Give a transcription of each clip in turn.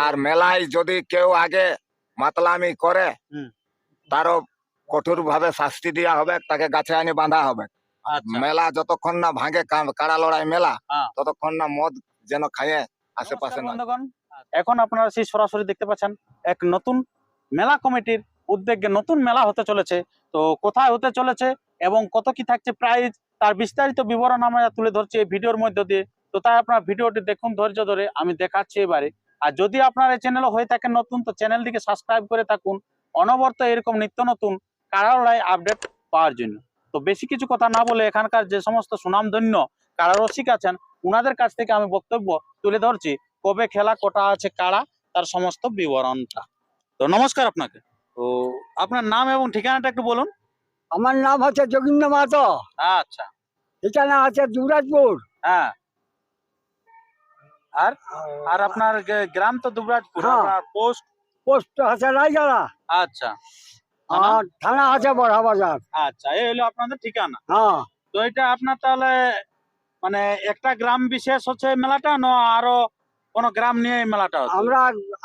আর মেলায় যদি কেউ আগে মাতলামি করে। তারও কঠোর ভাবে শাস্তি দেওয়া হবে তাকে গাছে আনি বাঁধা হবে। আচ্ছা। মেলা যতক্ষণ না ভাঙে কাড়া লড়াই মেলা হ্যাঁ। ততক্ষণ না মদ যেন খায় আশেপাশে এখন আপনারা সেই সরাসরি দেখতে পাচ্ছেন এক নতুন মেলা কমিটির উদ্যোগে নতুন মেলা হতে চলেছে। তো কোথায় হতে চলেছে এবং কত কি থাকছে প্রাইজ তার বিস্তারিত বিবরণ আমরা তুলে ধরছি এই ভিডিওর মধ্যে দিয়ে। তো তাই আপনার ভিডিওটি দেখুন ধৈর্য ধরে আমি দেখাচ্ছি এবারে। আর যদি আপনার এই চ্যানেল হয়ে থাকেন নতুন তো চ্যানেলটিকে সাবস্ক্রাইব করে থাকুন। অনবরত এরকম নিত্য নতুন কারালয় আপডেট পাওয়ার জন্য। তো বেশি কিছু কথা না বলে এখানকার যে সমস্ত সুনামধন্য কারারসিক আছেন উনাদের কাছ থেকে আমি বক্তব্য তুলে ধরছি। কবে খেলা কোটা আছে কারা তার সমস্ত বিবরণটা। তো নমস্কার আপনাকে। তো আপনার নাম এবং ঠিকানাটা একটু বলুন। আমার নাম হচ্ছে যোগিন্দ্র মাহাতো। আচ্ছা। ঠিকানা আছে দুরাজপুর। হ্যাঁ। আর আর আপনার গ্রাম তো দুবরাজপুর হ্যাঁ। আপনার পোস্ট? পোস্ট আছে রায়গড়া আচ্ছা। থানা? আর থানা আছে বড়া বাজার। আচ্ছা এই হলো আপনাদের ঠিকানা। হ্যাঁ। তো এটা আপনার তাহলে মানে একটা গ্রাম বিশেষ হচ্ছে মেলাটা না আরও কোন গ্রাম নিয়ে মেলাটা আমরা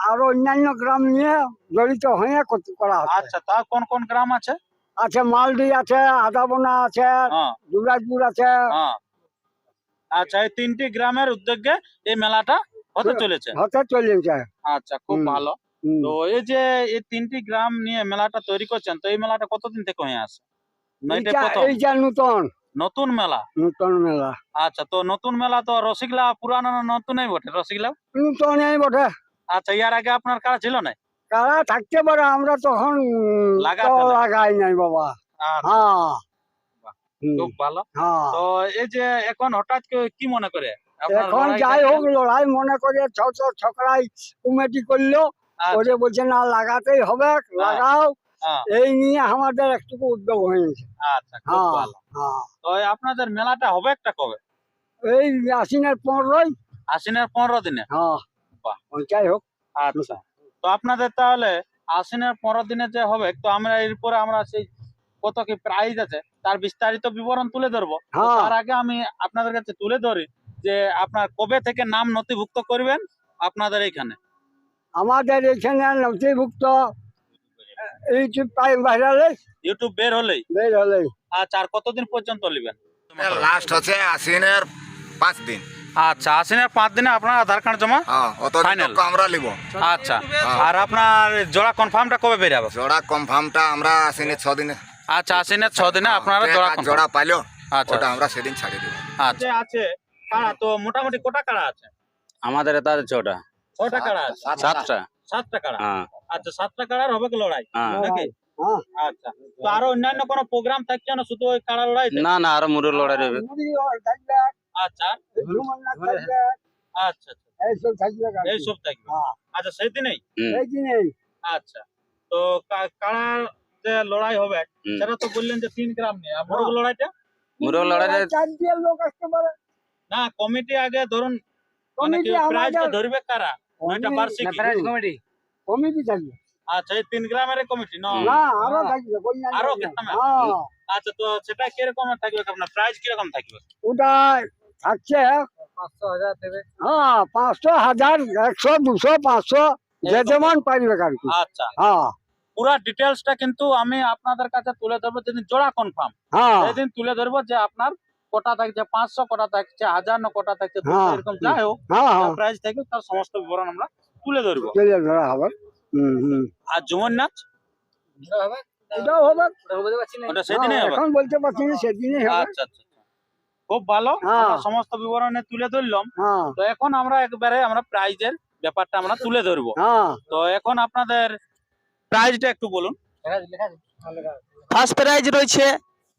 আরও অন্যান্য গ্রাম নিয়ে জড়িত হয়ে করা আচ্ছা তা কোন কোন গ্রাম আছে? আছে মালডি আছে আদাবনা আছে হ্যাঁ। দুবরাজপুর আছে। হ্যাঁ। আচ্ছা এই তিনটি গ্রামের উদ্যোগে এই মেলাটা হতে চলেছে। হতে চলেছে। আচ্ছা খুব ভালো। তো এই যে এই তিনটি গ্রাম নিয়ে মেলাটা তৈরি করছেন তো এই মেলাটা কতদিন থেকে হয়ে আসে নতুন। নতুন মেলা? নতুন মেলা। আচ্ছা তো নতুন মেলা তো রসিকলা পুরানো না নতুনই বটে? রসিকলা? নতুন এই বটে। আচ্ছা ইয়ার আগে আপনার কারা ছিল না? কারা থাকতে পারে আমরা তখন। লাগাই নাই বাবা। আচ্ছা, হ্যাঁ। খুব ভালো। হ্যাঁ। তো এই যে এখন হঠাৎ কি মনে করে? এখন যাই হোক লড়াই মনে করে ছোট ছকরাই কমিটি করল। আচ্ছা, করে বলছে না লাগাতেই হবে লাগাও। হ্যাঁ, এই নিয়ে আমাদের একটু উদ্যোগ হয়েছে। আচ্ছা খুব হ্যাঁ ভালো। হ্যাঁ। তো আপনাদের মেলাটা হবে একটা কবে? এই আশ্বিনের পনেরোই। আশ্বিনের পনেরো দিনে? হ্যাঁ। বাহ। যাই হোক। আচ্ছা। তো আপনাদের তাহলে আশ্বিনের পনেরো দিনে যে হবে তো আমরা এরপরে আমরা সেই কত কি প্রাইজ আছে? তার বিস্তারিত বিবরণ তুলে ধরবো। হ্যাঁ। তার আগে আমি আপনাদের কাছে তুলে ধরি যে আপনার কবে থেকে নাম নথিভুক্ত করবেন আপনাদের এইখানে আমাদের এখানে নথিভুক্ত ইউটিউব পাই ইউটিউব বের হলেই। বের হলেই। আচ্ছা আর কতদিন পর্যন্ত নেবেন? লাস্ট হচ্ছে আশ্বিনের পাঁচ দিন। আচ্ছা আশ্বিনের পাঁচ দিনে আপনার আধার কার্ড জমা? হ্যাঁ আমরা নিব। আচ্ছা। আর আপনার জোড়া কনফার্মটা কবে বেরাবে জোড়া কনফার্মটা আমরা আশ্বিনের ছ দিনে। আচ্ছা আশ্বিনের ছ দিনে আপনারা যে জোড়া জোড়া পাইলো আচ্ছা ওটা আমরা সেদিন ছাড়িয়ে দেবো। আচ্ছা। আছে কাড়া তো মোটামুটি কটা কাড়া আছে? আমাদের এটা আছে ছটা। ছটা কাড়া আছে? সাতটা। সাতটা। কাড়া হ্যাঁ। আচ্ছা সাতটা কাড়ার হবে কি লড়াই? হ্যাঁ। নাকি? হ্যাঁ আচ্ছা। তো আরও অন্যান্য কোনো প্রোগ্রাম থাকছে না শুধু ওই কাড়া লড়াই না না আরও মুরুর লড়াই থাকবে আচ্ছা। আচ্ছা আচ্ছা। এইসব থাকবে। গাড়ি। থাকবে। হ্যাঁ। আচ্ছা সেই দিনেই? হুম, দিনেই আচ্ছা। তো কা- কাড়ার যে লড়াই হবে সেটা তো বললেন যে তিন গ্রাম নিয়ে। মোরগ লড়াইটা? মুরুর লড়াই চার লোক আসতে পারে। না কমিটি আগে ধরুন মানে কমিটি প্রাইজ আমাদের ধরবে কারা? নয়টা বার্ষিক। কমিটি। কমিটি থাকবে আচ্ছা এই তিন গ্রামের কমিটি না? আরও থাকবে আরও। হ্যাঁ। আচ্ছা তো সেটা কীরকম থাকবে আপনার? প্রাইজ কীরকম থাকবে? ওটা থাকছে হ্যাঁ পাঁচশো হাজার একশো দুশো পাঁচশো যে যেমন পারবে আর কি আচ্ছা। হ্যাঁ। পুরো ডিটেলসটা কিন্তু আমি আপনাদের কাছে তুলে ধরবো। যেদিন জোড়া কনফার্ম হ্যাঁ। সেদিন তুলে ধরবো যে আপনার কোটা থাকছে পাঁচশো কোটা থাকছে হাজার না কোটা থাকছে হ্যাঁ। এরকম যাই হোক হ্যাঁ হ্যাঁ। থাকবে তার সমস্ত বিবরণ আমরা তুলে ধরবো। আর ঝুমর নাচ ওটাও হবে? ওটা সেদিনই হবে। এখন বলতে পারছি না সেদিনই হবে। আচ্ছা আচ্ছা আচ্ছা। খুব ভালো। হ্যাঁ। সমস্ত বিবরণে তুলে ধরলাম। তো এখন আমরা একবারে আমরা প্রাইজের ব্যাপারটা আমরা তুলে ধরবো। তো এখন আপনাদের প্রাইজটা একটু বলুন। ফার্স্ট প্রাইজ রয়েছে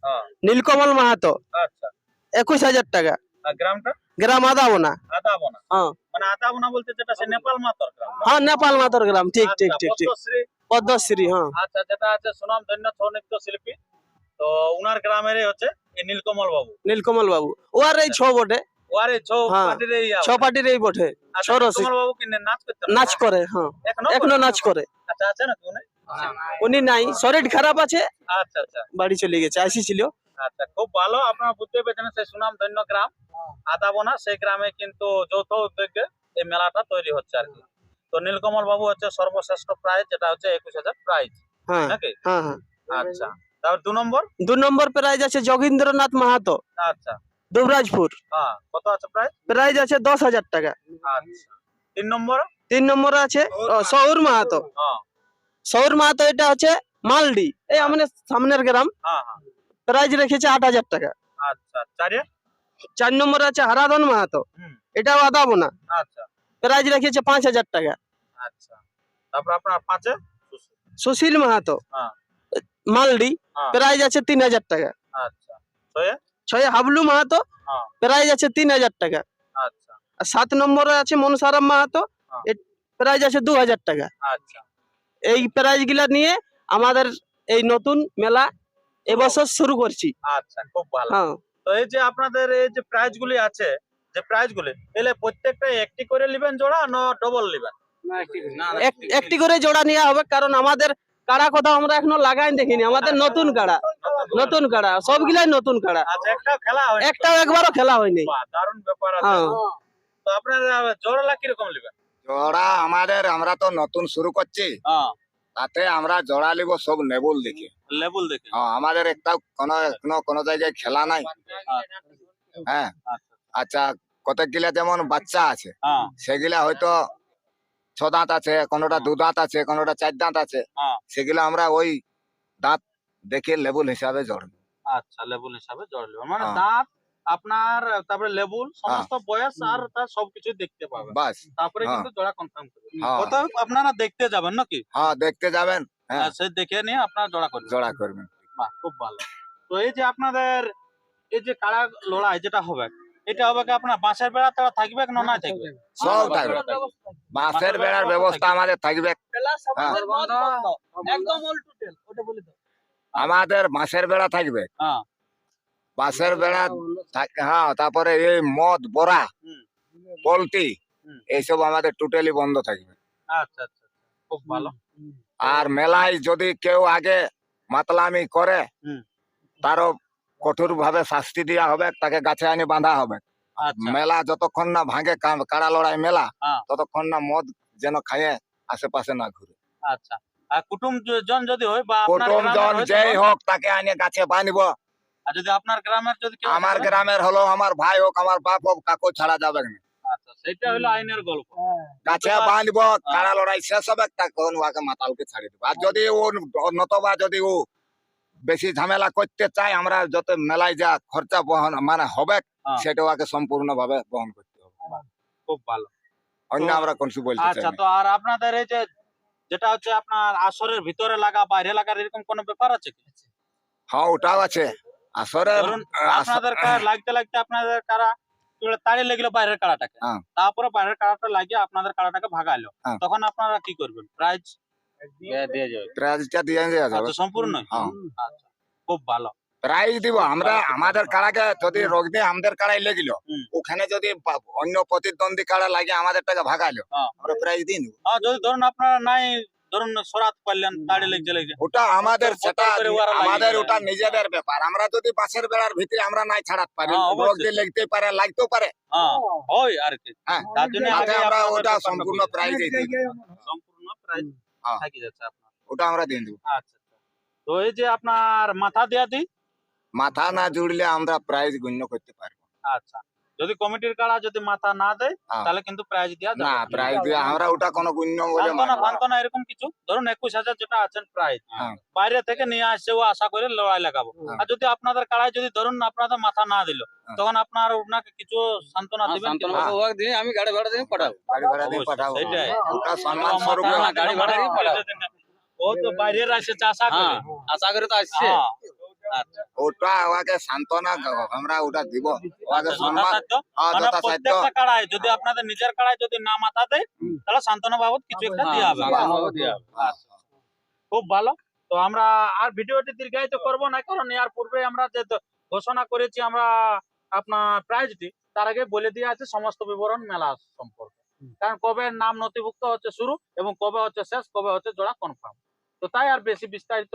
হ্যাঁ। নীলকমল মাহাতো। আচ্ছা। একুশ হাজার টাকা। গ্রামটা? গ্রাম আদাবনা। আদাবনা। হ্যাঁ। মানে আদাবনা বলতে যেটা সে নেপাল মাতর গ্রাম হ্যাঁ নেপাল মাতর গ্রাম। ঠিক ঠিক আচ্ছা, ঠিক ঠিক। পদ্মশ্রী। পদ্মশ্রী হ্যাঁ। আচ্ছা যেটা আছে সুনাম ধন্য ছৌ নৃত্য শিল্পী। তো উনার গ্রামেরই হচ্ছে নীলকমল বাবু। নীলকমল বাবু। ও আর এই ছ বটে। ওয়ারে ছৌ হ্যাঁ। পার্টির এই ছ পার্টির এই বটে। আচ্ছা, নীলকমল বাবু কি নাচ করতেন নাচ করে হ্যাঁ। এখনও এখনও নাচ করে। আচ্ছা আছে না কোনে উনি নাই। শরীর খারাপ আছে। আচ্ছা আচ্ছা। বাড়ি চলে গেছে আসিছিল আচ্ছা খুব ভালো। আপনারা বুঝতে পেরেছেন সেই সুনাম ধন্য গ্রাম। আদাবনা সেই গ্রামে কিন্তু যৌথ উদ্যোগে এই মেলাটা তৈরি হচ্ছে আর কি। তো নীলকমল বাবু হচ্ছে সর্বশ্রেষ্ঠ প্রাইজ যেটা হচ্ছে একুশ হাজার প্রাইজ। হ্যাঁ নাকি? হ্যাঁ হ্যাঁ। আচ্ছা। তারপর দু নম্বর? দু নম্বর প্রাইজ আছে যোগীন্দ্রনাথ মাহাতো। আচ্ছা। দুবরাজপুর। হ্যাঁ কত আছে প্রাইজ প্রাইজ আছে দশ হাজার টাকা। আচ্ছা। তিন নম্বর তিন নম্বরে আছে সৌর মাহাতো। হ্যাঁ। সৌর মাহাতো এটা হচ্ছে মালডি। এই আমাদের সামনের গ্রাম। হ্যাঁ হ্যাঁ। প্রাইজ রেখেছে আট হাজার টাকা। আচ্ছা চার? নম্বর আছে হারাধন মাহাতো। এটাও আদাবোনা আচ্ছা। প্রাইজ রেখেছে পাঁচ হাজার টাকা। আচ্ছা। তারপর আপনার পাঁচে? সুশীল। মাহাতো। হ্যাঁ। মালডি। হ্যাঁ। প্রাইজ আছে তিন হাজার টাকা। আচ্ছা। ছয়ে হাবলু মাহাতো হ্যাঁ। প্রাইজ আছে তিন হাজার টাকা। আচ্ছা। আর সাত নম্বরে আছে মনসারাম মাহাতো হ্যাঁ। প্রাইজ আছে দু হাজার টাকা। আচ্ছা। এই প্রাইজগুলা নিয়ে আমাদের এই নতুন মেলা এবছর শুরু করছি। আচ্ছা খুব ভালো। হ্যাঁ। তো এই যে আপনাদের এই যে প্রাইজ গুলি আছে যে প্রাইজ গুলি এলে প্রত্যেকটা একটি করে নেবেন জোড়া না ডবল নেবেন? এক- একটি করে জোড়া নেওয়া হবে কারণ আমাদের কাড়া কথা আমরা এখনও লাগাই দেখিনি আমাদের নতুন কাড়া নতুন কাড়া সবগুলাই নতুন কাড়া। আচ্ছা একটা একটাও একবারও খেলা হয়নি। দারুণ ব্যাপার আছে। হ্যাঁ। তো জোড়া কীরকম নেবেন? জোড়া আমাদের আমরা তো নতুন শুরু করছি। হ্যাঁ। তাতে আমরা জোড়া নিব সব নেবুল দেখে। লেবুল দেখে। হ্যাঁ, আমাদের একটা কোনো এখনও কোনো জায়গায় খেলা নাই। হ্যাঁ। আচ্ছা। আচ্ছা কতকগুলা যেমন বাচ্চা আছে হ্যাঁ। সেগুলা হয়তো ছ দাঁত আছে কোনোটা দু দাঁত আছে কোনোটা চার দাঁত আছে সেগুলো আমরা ওই দাঁত দেখে লেবুল হিসাবে জড় আচ্ছা লেবুল হিসাবে জোড়া মানে হ্যাঁ। দাঁত আপনার তারপরে লেবুল সমস্ত বয়স আর তার সবকিছু দেখতে পাবেন। বাস। তারপরে হ্যাঁ। কিন্তু জোড়া কনফার্ম করবেন। হ্যাঁ। আপনারা দেখতে যাবেন নাকি? হ্যাঁ দেখতে যাবেন। হ্যাঁ। সে দেখে নিয়ে আপনারা জোড়া করবেন। জোড়া করবেন। বাহ খুব ভালো। তো এই যে আপনাদের এই যে কাড়া লড়াই যেটা হবে এটা হবে কি আপনার বাঁশের বেড়া তারা থাকবে না না থাকবে? সব থাকবে। বাঁশের বেড়ার ব্যবস্থা আমাদের থাকবে। একদম উল্টো টেল ওটা বলে দাও। আমাদের বাঁশের বেড়া থাকবে। হ্যাঁ। বাঁশের বেড়া থাক- হ্যাঁ তারপরে এই মদ বড়া। পোল্ট্রি। এইসব আমাদের টোটালি বন্ধ থাকবে। আচ্ছা আচ্ছা খুব ভালো। আর মেলায় যদি কেউ আগে মাতলামি করে। তারও কঠোর ভাবে শাস্তি দেওয়া হবে তাকে গাছে আনি বাঁধা হবে। আচ্ছা। মেলা যতক্ষণ না ভাঙে কাড়া লড়াই মেলা হ্যাঁ। ততক্ষণ না মদ যেন খায় আশেপাশে না ঘুরে। আচ্ছা। আর কুটুম জন যদি হয় বা আপনার কুটুম জন যেই হোক তাকে আনি গাছে বাঁধব। আর যদি আপনার গ্রামের যদি আমার গ্রামের হলো আমার ভাই হোক আমার বাপ হোক কাকু ছাড়া যাবে না। আচ্ছা সেটা হলো আইনের গল্প। গাছে নতুবা- বাঁধব কাড়া লড়াই শেষ হবে তখন ওকে মাতালকে ছাড়ি দেবো। আর যদি ও নতবা যদি ও বেশি ঝামেলা করতে চায় আমরা যত মেলায় যা খরচা বহন মানে হবে হ্যাঁ। সেটা ওকে সম্পূর্ণ ভাবে বহন করতে হবে খুব ভালো অন্য আমরা কোন বলতে আচ্ছা তো আর আপনাদের এই যে যেটা হচ্ছে আপনার আসরের ভিতরে লাগা বাইরে লাগার এরকম কোনো ব্যাপার আছে কি হ্যাঁ ওটাও আছে আসরে ধরুন আস- আপনাদের কাড়া লাগতে লাগতে আপনাদের কারা তাড়ি লেগলো বাইরের কাড়াটাকে হ্যাঁ। তারপরে বাইরের কাড়াটা লাগিয়ে আপনাদের কাড়াটাকে ভাগাইলো হ্যাঁ। তখন আপনারা কি করবেন প্রাইজ প্রাইজটা দিয়ে দেওয়া যাবে। আচ্ছা সম্পূর্ণ? হ্যাঁ। আচ্ছা খুব ভালো। প্রাইজ দিব। আমরা আমাদের কাড়াকে যদি রোগ দিয়ে আমাদের কাড়াই লেগিল ওখানে যদি অন্য প্রতিদ্বন্দ্বী কাড়া লাগে আমাদের টাকা ভাগাইলো হ্যাঁ। আমরা প্রাইজ দিই নেব। যদি ধরুন আপনারা নাই ধরুন সরাত পারলেন দাড়ি লেগছে লেগছে ওটা আমাদের সেটা করে ওরা লাগিয়ে আমাদের ওটা নিজেদের ব্যাপার। আমরা যদি পাশের বেড়ার ভিতরে আমরা নাই ছাড়াতে পারি হ্যাঁ। রোগ দিয়ে লাগতে পারে লাগতেও পারে। হ্যাঁ আর কি। হ্যাঁ। তার জন্য আগে আমরা ওটা সম্পূর্ণ প্রাইজ দিই সম্পূর্ণ প্রাইজ হ্যাঁ। থাকি যাচ্ছে আপনার। ওটা আমরা দিয়ে দেবো। আচ্ছা আচ্ছা। তো এই যে আপনার মাথা দেয়া দিই? মাথা না জুড়লে আমরা প্রাইজ গণ্য করতে পারব। আচ্ছা। যদি কমিটির কারা যদি মাথা না দেয়। তাহলে কিন্তু প্রাইজ দেওয়া না প্রাইজ দিয়ে আমরা ওটা কোনো গণ্য বলে মানবো না। এরকম কিছু ধরুন একুশ হাজার যেটা আছেন প্রাইজ হ্যাঁ। বাইরে থেকে নিয়ে আসছে ও আশা করে লড়াই লাগাবো হ্যাঁ। আর যদি আপনাদের কাড়ায় যদি ধরুন আপনাদের মাথা না দিল হ্যাঁ। তখন আপনার ওনাকে কিছু সান্ত্বনা দিবেন কি? শান্তনু ওকে দিয়ে আমি গাড়ি ভাড়া দিয়ে পাঠাবো গাড়ি ভাড়া দিয়ে পাঠাবো সেটাই। ওটা সম্মান স্বরূপ না, গাড়ি ভাড়া দিয়ে পাঠাবো। ও তো বাইরের আসে চাষা করে আশা করে তো আসছে ওটা ওকে সান্ত্বনা আমরা ওটা দিব। ওকে আচ্ছা, সম্মান হ্যাঁ, মানে প্রত্যেকটা কাড়ায় যদি আপনাদের নিজের কাড়ায় যদি না মাথা দেয় তাহলে সান্ত্বনা বাবদ কিছু একটা হ্যাঁ, দিয়ে হবে। খুব ভালো। তো আমরা আর ভিডিওটি দীর্ঘায়িত করব না কারণ এর পূর্বে আমরা যে ঘোষণা করেছি আমরা আপনার প্রাইজটি তার আগে বলে দিয়ে আছে সমস্ত বিবরণ মেলা সম্পর্কে। কারণ কবে নাম নথিভুক্ত হচ্ছে শুরু এবং কবে হচ্ছে শেষ কবে হচ্ছে জোড়া কনফার্ম তো তাই আর বেশি বিস্তারিত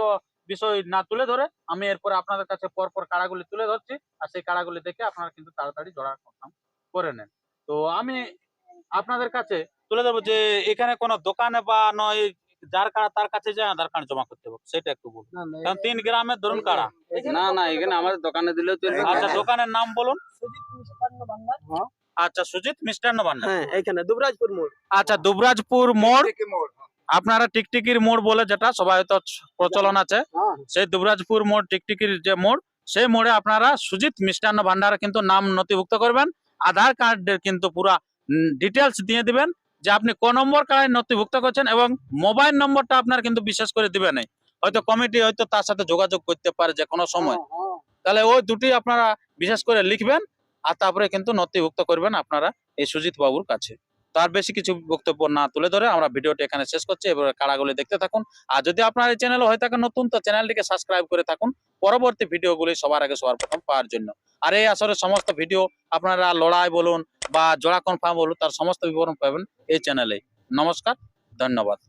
বিষয় না তুলে ধরে আমি এরপরে আপনাদের কাছে পরপর কাড়াগুলি তুলে ধরছি আর সেই কাড়াগুলি দেখে আপনারা কিন্তু তাড়াতাড়ি জোড়া কনফার্ম করে নেন। তো আমি আপনাদের কাছে তুলে দেবো যে এখানে কোনো দোকানে বা নয় যার কাড়া তার কাছে যে আধার কার্ড জমা করতে হবে সেটা একটু বলুন। কারণ তিন গ্রামের ধরুন কাড়া না না এখানে আমাদের দোকানে দিলেও চলবে। আচ্ছা দোকানের নাম বলুন। আচ্ছা সুজিত মিষ্টান্ন ভান্ডার। হ্যাঁ এখানে দুবরাজপুর মোড়। আচ্ছা দুবরাজপুর মোড়। মোড় আপনারা টিকটিকির মোড় বলে যেটা সবাই হয়তো প্রচলন আছে হ্যাঁ। সেই দুবরাজপুর মোড় টিকটিকির যে মোড় সেই মোড়ে আপনারা সুজিত মিষ্টান্ন ভান্ডারে কিন্তু নাম নথিভুক্ত করবেন। আধার কার্ডের কিন্তু পুরা ডিটেলস দিয়ে দিবেন যে আপনি ক নম্বর কার্ডে নথিভুক্ত করছেন এবং মোবাইল নম্বরটা আপনার কিন্তু বিশেষ করে দিবেন হয়তো কমিটি হয়তো তার সাথে যোগাযোগ করতে পারে যে কোনো সময় তাহলে ওই দুটি আপনারা বিশেষ করে লিখবেন আর তারপরে কিন্তু নথিভুক্ত করবেন আপনারা এই সুজিত বাবুর কাছে। তার বেশি কিছু বক্তব্য না তুলে ধরে আমরা ভিডিওটি এখানে শেষ করছি। এবার কারাগুলি দেখতে থাকুন। আর যদি আপনার এই চ্যানেল হয়ে থাকে নতুন, তো চ্যানেলটিকে সাবস্ক্রাইব করে থাকুন। পরবর্তী ভিডিওগুলি সবার আগে সবার প্রথম পাওয়ার জন্য। আর এই আসলে সমস্ত ভিডিও আপনারা লড়াই বলুন বা জোড়া কনফার্ম বলুন, তার সমস্ত বিবরণ পাবেন এই চ্যানেলে নমস্কার, ধন্যবাদ।